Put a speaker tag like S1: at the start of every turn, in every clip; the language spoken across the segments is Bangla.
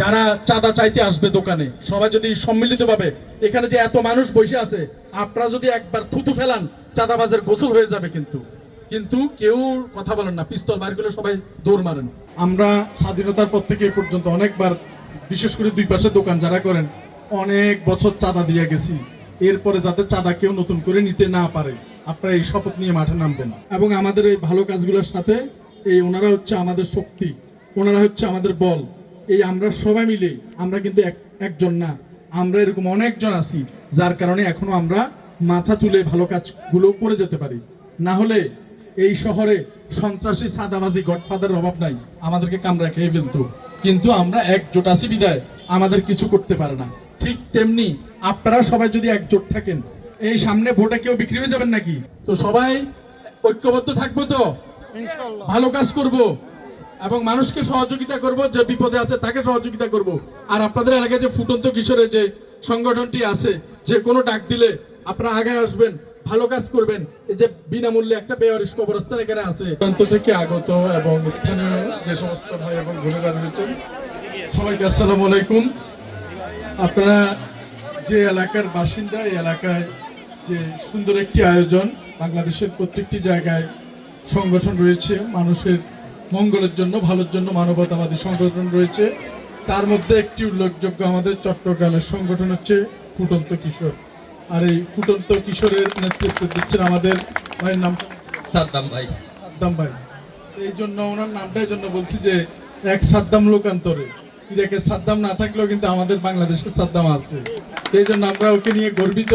S1: যারা চাঁদা চাইতে আসবে দোকানে, সবাই যদি সম্মিলিতভাবে, এখানে যে এত মানুষ বসে আছে, আপনারা যদি একবার থুতু ফেলান, চাঁদাবাজের গোসল হয়ে যাবে কিন্তু। কিন্তু কেউ কথা বলেন না, পিস্তল বাইর করলে সবাই দৌড় মারেন। আমরা স্বাধীনতার পর থেকে এ পর্যন্ত অনেকবার, বিশেষ করে দুই পাশে দোকান যারা করেন, অনেক বছর চাঁদা দিয়ে গেছি। এরপরে যাতে চাঁদা কেউ নতুন করে নিতে না পারে, আপনারা এই শপথ নিয়ে মাঠে নামবেন। এবং আমাদের এই ভালো কাজগুলোর সাথে, এই ওনারা হচ্ছে আমাদের শক্তি, ওনারা হচ্ছে আমাদের বল। এই আমরা সবাই মিলে আমরা কিন্তু এক- একজন না। আমরা এরকম অনেকজন আছি যার কারণে এখনও আমরা মাথা তুলে ভালো কাজগুলো করে যেতে পারি। না হলে এই শহরে সন্ত্রাসী সাদাবাজি গডফাদারের অভাব নাই। আমাদেরকে কামড়া খেয়ে ফেলতো। কিন্তু আমরা একজোট আছি বিদায় আমাদের কিছু করতে পারে না। ঠিক তেমনি আপনারা সবাই যদি একজোট থাকেন এই সামনে ভোটে কেউ বিক্রি হয়ে যাবেন নাকি? তো সবাই ঐক্যবদ্ধ থাকব তো? ভালো কাজ করব। এবং মানুষকে সহযোগিতা করব, যে বিপদে আছে তাকে সহযোগিতা করব। আর আপনাদের এলাকায় যে ফুটন্ত কিশোরের যে সংগঠনটি আছে, যে কোনো ডাক দিলে আপনারা আগে আসবেন, ভালো কাজ করবেন। এই যে বিনামূল্যে একটা বেয়ারিশ কবরস্থান এখানে আছে। প্রান্ত থেকে আগত এবং স্থানীয় যে সমস্ত ভাই এবং বোনেরা রয়েছেন, সবাইকে আসসালামু আলাইকুম। আপনারা যে এলাকার বাসিন্দা, এই এলাকায় যে সুন্দর একটি আয়োজন, বাংলাদেশের প্রত্যেকটি জায়গায় সংগঠন রয়েছে, মানুষের মঙ্গলের জন্য ভালোর জন্য মানবতাবাদী সংগঠন রয়েছে। তার মধ্যে একটি উল্লেখযোগ্য আমাদের চট্টগ্রামের সংগঠন হচ্ছে ফুটন্ত কিশোর। আর এই ফুটন্ত কিশোরের নেতৃত্ব দিচ্ছেন আমাদের ভাইয়ের নাম?
S2: সাদ্দাম ভাই।
S1: সাদ্দাম ভাই। এই জন্য ওনার নামটা এই জন্য বলছি যে এক সাদ্দাম লোকান্তরে। ইরাকের সাদ্দাম না থাকলেও কিন্তু আমাদের বাংলাদেশের সাদ্দাম আছে। এই জন্য আমরা ওকে নিয়ে গর্বিত।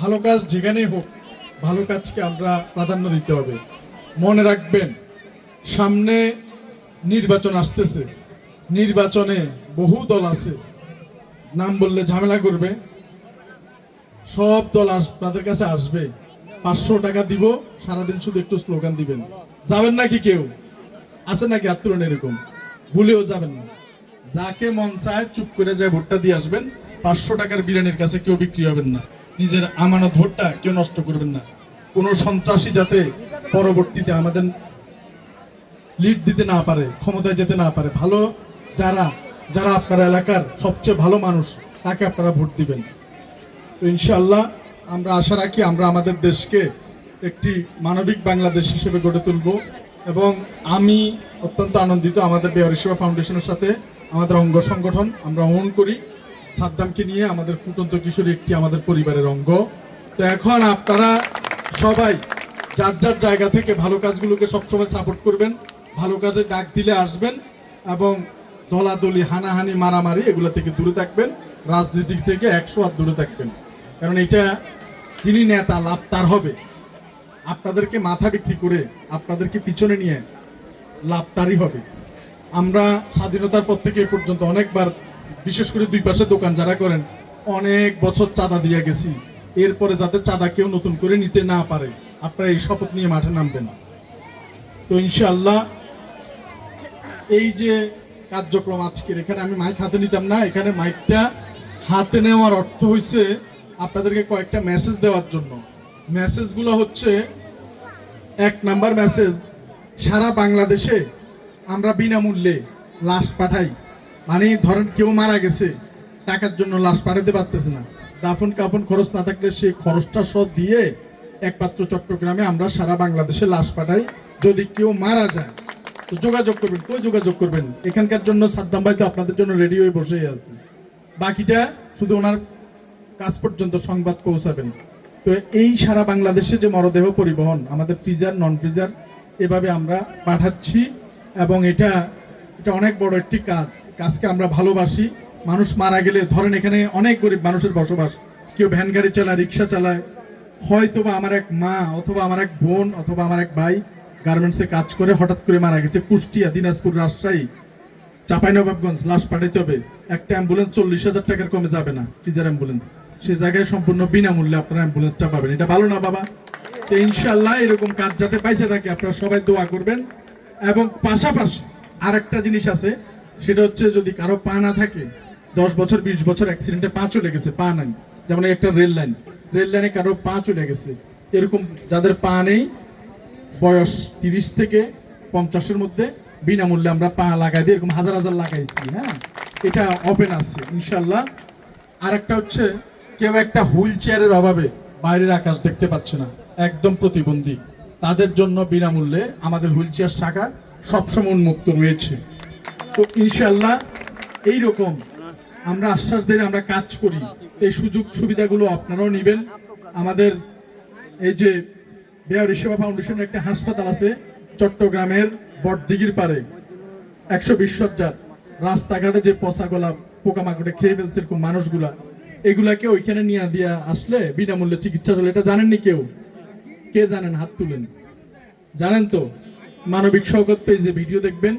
S1: ভালো কাজ যেখানেই হোক ভালো কাজকে আমরা প্রাধান্য দিতে হবে। মনে রাখবেন সামনে নির্বাচন আসতেছে। নির্বাচনে বহু দল আছে। নাম বললে ঝামেলা করবে। সব দল আস- আপনাদের কাছে আসবে। পাঁচশো টাকা দিব, সারাদিন শুধু একটু স্লোগান দিবেন। যাবেন নাকি কেউ? আছে নাকি আত্মরণ এরকম? ভুলেও যাবেন না। যাকে মন চায় চুপ করে যায় ভোটটা দিয়ে আসবেন, পাঁচশো টাকার বিরিয়ানির কাছে কেউ বিক্রি হবেন না। নিজের আমানত ভোটটা কেউ নষ্ট করবেন না। কোনো সন্ত্রাসী যাতে পরবর্তীতে আমাদের লিড দিতে না পারে, ক্ষমতায় যেতে না পারে, ভালো যারা যারা আপনার এলাকার সবচেয়ে ভালো মানুষ, তাকে আপনারা ভোট দিবেন। তো ইনশাআল্লাহ আমরা আশা রাখি আমরা আমাদের দেশকে একটি মানবিক বাংলাদেশ হিসেবে গড়ে তুলব এবং আমি অত্যন্ত আনন্দিত আমাদের বেয়ারি সেবা ফাউন্ডেশনের সাথে আমাদের অঙ্গ সংগঠন আমরা ওন করি। সাদ্দামকে নিয়ে আমাদের ফুটন্ত কিশোরী একটি আমাদের পরিবারের অঙ্গ। তো এখন আপনারা সবাই যার যার জায়গা থেকে ভালো কাজগুলোকে সবসময় সাপোর্ট করবেন। ভালো কাজে ডাক দিলে আসবেন এবং দলাদলি, হানাহানি, মারামারি এগুলো থেকে দূরে থাকবেন। রাজনীতি থেকে একশো হাত দূরে থাকবেন। কারণ এটা যিনি নেতা, লাভ তার হবে। আপনাদেরকে মাথা বিক্রি করে আপনাদেরকে পিছনে নিয়ে লাভ তারই হবে। আমরা স্বাধীনতার পর থেকে এ পর্যন্ত অনেকবার, বিশেষ করে দুই পাশে দোকান যারা করেন, অনেক বছর চাঁদা দিয়ে গেছি। এরপরে যাতে চাঁদা কেউ নতুন করে নিতে না পারে, আপনারা এই শপথ নিয়ে মাঠে নামবেন। তো ইনশাআল্লাহ এই যে কার্যক্রম আজকের, এখানে আমি মাইক হাতে নিতাম না, এখানে মাইকটা হাতে নেওয়ার অর্থ হয়েছে আপনাদেরকে কয়েকটা মেসেজ দেওয়ার জন্য। মেসেজগুলো হচ্ছে, এক নাম্বার মেসেজ সারা বাংলাদেশে আমরা বিনামূল্যে লাশ পাঠাই। মানে ধরেন কেউ মারা গেছে, টাকার জন্য লাশ পাঠাতে পারতেছে না। দাফন কাফন খরচ না থাকলে সেই খরচটা সব দিয়ে একমাত্র চট্টগ্রামে আমরা সারা বাংলাদেশে লাশ পাঠাই। যদি কেউ মারা যায় যোগাযোগ করবেন, কই যোগাযোগ করবেন? এখানকার জন্য সাদ্দাম ভাই তো আপনাদের জন্য রেডি হয়ে বসেই আছে। বাকিটা শুধু ওনার কাজ পর্যন্ত সংবাদ পৌঁছাবেন। তো এই সারা বাংলাদেশে যে মরদেহ পরিবহন, আমাদের ফ্রিজার নন ফ্রিজার এভাবে আমরা পাঠাচ্ছি এবং এটা এটা অনেক বড় একটি কাজ। কাজকে আমরা ভালোবাসি। মানুষ মারা গেলে, ধরেন এখানে অনেক গরিব মানুষের বসবাস। কেউ ভ্যান গাড়ি চালায়, রিক্সা চালায়। হয়তো বা আমার এক মা, অথবা আমার এক বোন, অথবা আমার এক ভাই গার্মেন্টসে কাজ করে হঠাৎ করে মারা গেছে। কুষ্টিয়া, দিনাজপুর, রাজশাহী, চাঁপাইনবাবগঞ্জ, লাশ পাঠাইতে হবে। একটা অ্যাম্বুলেন্স চল্লিশ হাজার টাকার কমে যাবে না, ফ্রিজার অ্যাম্বুলেন্স সে জায়গায় সম্পূর্ণ বিনামূল্যে আপনারা অ্যাম্বুলেন্সটা পাবেন। এটা ভালো না, বাবা? তো ইনশাল্লাহ এরকম কাজ যাতে পাইছে থাকে, আপনারা সবাই দোয়া করবেন। এবং পাশাপাশি আর একটা জিনিস আছে, সেটা হচ্ছে যদি কারও পা না থাকে, দশ বছর, বিশ বছর অ্যাক্সিডেন্টে পা চলে গেছে, পা নাই। যেমন একটা রেল লাইন। রেল লাইনে কারও পা চলে গেছে। এরকম যাদের পা নেই বয়স তিরিশ থেকে পঞ্চাশের মধ্যে বিনামূল্যে আমরা পা লাগাই দিই, এরকম হাজার হাজার লাগাইছি হ্যাঁ? এটা ওপেন আছে ইনশাল্লাহ আর একটা হচ্ছে, কেউ একটা হুইল চেয়ারের অভাবে বাইরের আকাশ দেখতে পাচ্ছে না, একদম প্রতিবন্ধী। তাদের জন্য বিনামূল্যে আমাদের হুইল চেয়ার শাখা সবসময় উন্মুক্ত রয়েছে। তো ইনশাল্লাহ এইরকম আমরা আশ্বাস দিয়ে আমরা কাজ করি। এই সুযোগ সুবিধাগুলো আপনারাও নেবেন। আমাদের এই যে বেয়ারি সেবা ফাউন্ডেশনের একটা হাসপাতাল আছে চট্টগ্রামের বটদিঘির পারে একশো বিশ সজ্জার রাস্তাঘাটে যে পচা গলা পোকামাকড়ে খেয়ে ফেলছে এরকম মানুষগুলা, এগুলাকে ওইখানে নিয়ে দিয়ে আসলে বিনামূল্যে চিকিৎসা চলে। এটা জানেননি কেউ? কে জানেন? হাত তুলেন। জানেন তো? মানবিক সৌগত পেজে ভিডিও দেখবেন,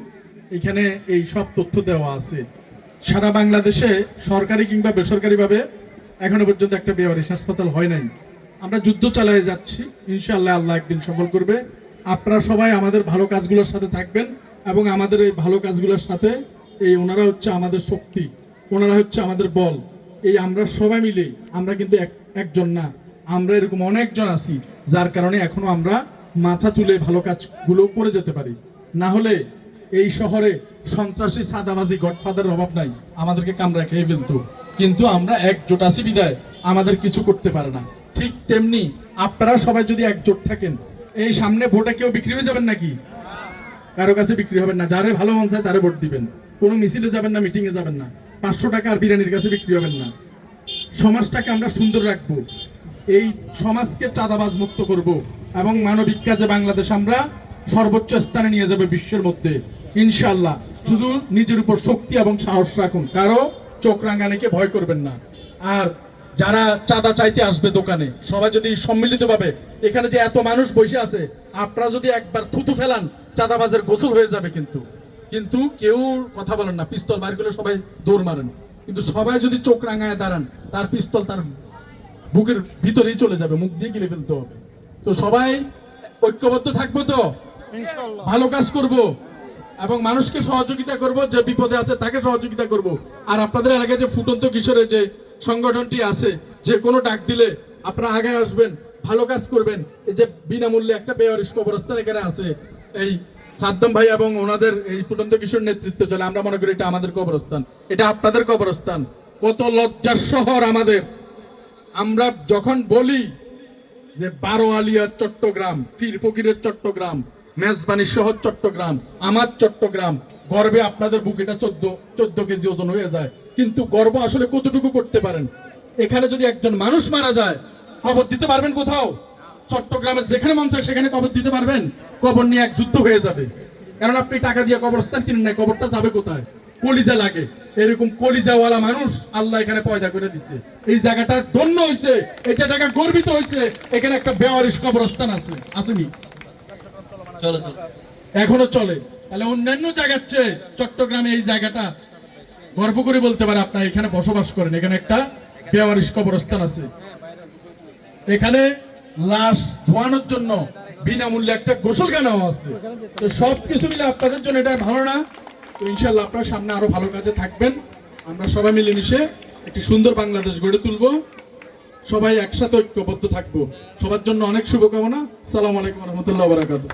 S1: এখানে এই সব তথ্য দেওয়া আছে। সারা বাংলাদেশে সরকারি কিংবা বেসরকারিভাবে এখনও পর্যন্ত একটা বেওয়ারিশ হাসপাতাল হয় নাই। আমরা যুদ্ধ চালিয়ে যাচ্ছি। ইনশাআল্লাহ আল্লাহ একদিন সফল করবে। আপনারা সবাই আমাদের ভালো কাজগুলোর সাথে থাকবেন এবং আমাদের এই ভালো কাজগুলোর সাথে এই ওনারা হচ্ছে আমাদের শক্তি, ওনারা হচ্ছে আমাদের বল। এই আমরা সবাই মিলে, আমরা কিন্তু এক- একজন না। আমরা এরকম অনেকজন আছি, যার কারণে এখনও আমরা মাথা তুলে ভালো কাজগুলো করে যেতে পারি। না হলে এই শহরে সন্ত্রাসী, সাদাবাজি গডফাদারের অভাব নাই। আমাদেরকে কামড়া খেয়ে ফেলতো। কিন্তু আমরা একজোট আছি বিদায় আমাদের কিছু করতে পারে না। ঠিক তেমনি আপনারা সবাই যদি একজোট থাকেন, এই সামনে ভোটে কেউ বিক্রি হয়ে যাবেন নাকি? কারও কাছে বিক্রি হবেন না। যারে ভালো মন চায় তারে ভোট দিবেন। কোনো মিছিলে যাবেন না মিটিং এ যাবেন না। পাঁচশো টাকা আর বিরিয়ানির কাছে বিক্রি হবেন না। সমাজটাকে আমরা সুন্দর রাখব। এই সমাজকে চাঁদাবাজ মুক্ত করব এবং মানবিক কাজে বাংলাদেশ আমরা সর্বোচ্চ স্থানে নিয়ে যাবে বিশ্বের মধ্যে। ইনশাল্লাহ শুধু নিজের উপর শক্তি এবং সাহস রাখুন। কারও চোখ রাঙানিকে ভয় করবেন না। আর যারা চাঁদা চাইতে আসবে দোকানে সবাই যদি সম্মিলিত ভাবে এখানে যে এত মানুষ বসে আছে আপনারা যদি একবার থুতু ফেলান চাঁদাবাজের গোসল হয়ে যাবে কিন্তু। কিন্তু কেউ কথা বলেন না পিস্তল বার করলে সবাই দৌড় মারেন। কিন্তু সবাই যদি চোখ রাঙায় দাঁড়ান তার পিস্তল তার বুকের ভিতরেই চলে যাবে মুখ দিয়ে গিলে ফেলতে হবে। তো সবাই ঐক্যবদ্ধ থাকব তো? ভালো কাজ করব এবং মানুষকে সহযোগিতা করব যে বিপদে আছে তাকে সহযোগিতা করব। আর আপনাদের এলাকায় যে ফুটন্ত কিশোরের যে সংগঠনটি আছে, যে কোনো ডাক দিলে আপনারা আগে আসবেন, ভালো কাজ করবেন। এই যে বিনামূল্যে একটা বেয়ারিশ কবরস্থান এখানে আছে। এই সাদ্দাম ভাই এবং ওনাদের এই ফুটন্ত কিশোর নেতৃত্ব চলে। আমরা মনে করি এটা আমাদের কবরস্থান। এটা আপনাদের কবরস্থান। কত লজ্জার শহর আমাদের। আমরা যখন বলি যে বারো আলিয়ার চট্টগ্রাম, পীর ফকিরের চট্টগ্রাম, মেজবানি শহর চট্টগ্রাম, আমার চট্টগ্রাম, গর্বে আপনাদের বুক এটা চোদ্দ চোদ্দ কেজি ওজন হয়ে যায়। কিন্তু গর্ব আসলে কতটুকু করতে পারেন? এখানে যদি একজন মানুষ মারা যায় খবর দিতে পারবেন কোথাও? চট্টগ্রামের যেখানে মন চায় সেখানে কবর দিতে পারবেন। কবর নিয়ে এক যুদ্ধ হয়ে যাবে। কারণ আপনি টাকা দিয়ে কবরস্থান কিনেন নাই কবরটা যাবে কোথায়? কলিজা লাগে। এরকম কলিজাওয়ালা মানুষ আল্লাহ এখানে পয়দা করে দিচ্ছে। এই জায়গাটা ধন্য হয়েছে এই জায়গা গর্বিত হয়েছে। এখানে একটা বেওয়ারিশ কবরস্থান আছে। আসেনি?
S2: চলো চলো।
S1: এখনও চলে। তাহলে অন্যান্য জায়গার চেয়ে চট্টগ্রামে এই জায়গাটা গর্ব করে বলতে পারে, আপনার এখানে বসবাস করেন, এখানে একটা বেওয়ারিশ কবরস্থান আছে। এখানে লাশ ধোয়ানোর জন্য বিনামূল্যে একটা গোসলখানাও আছে। তো সব কিছু মিলে আপনাদের জন্য এটা ভালো না। তো ইনশাল্লাহ আপনার সামনে আরও ভালো কাজে থাকবেন। আমরা সবাই মিলেমিশে একটি সুন্দর বাংলাদেশ গড়ে তুলবো। সবাই একসাথে ঐক্যবদ্ধ থাকব। সবার জন্য অনেক শুভকামনা। সালাম আলাইকুম রহমতুল্লাহ বারাকাতু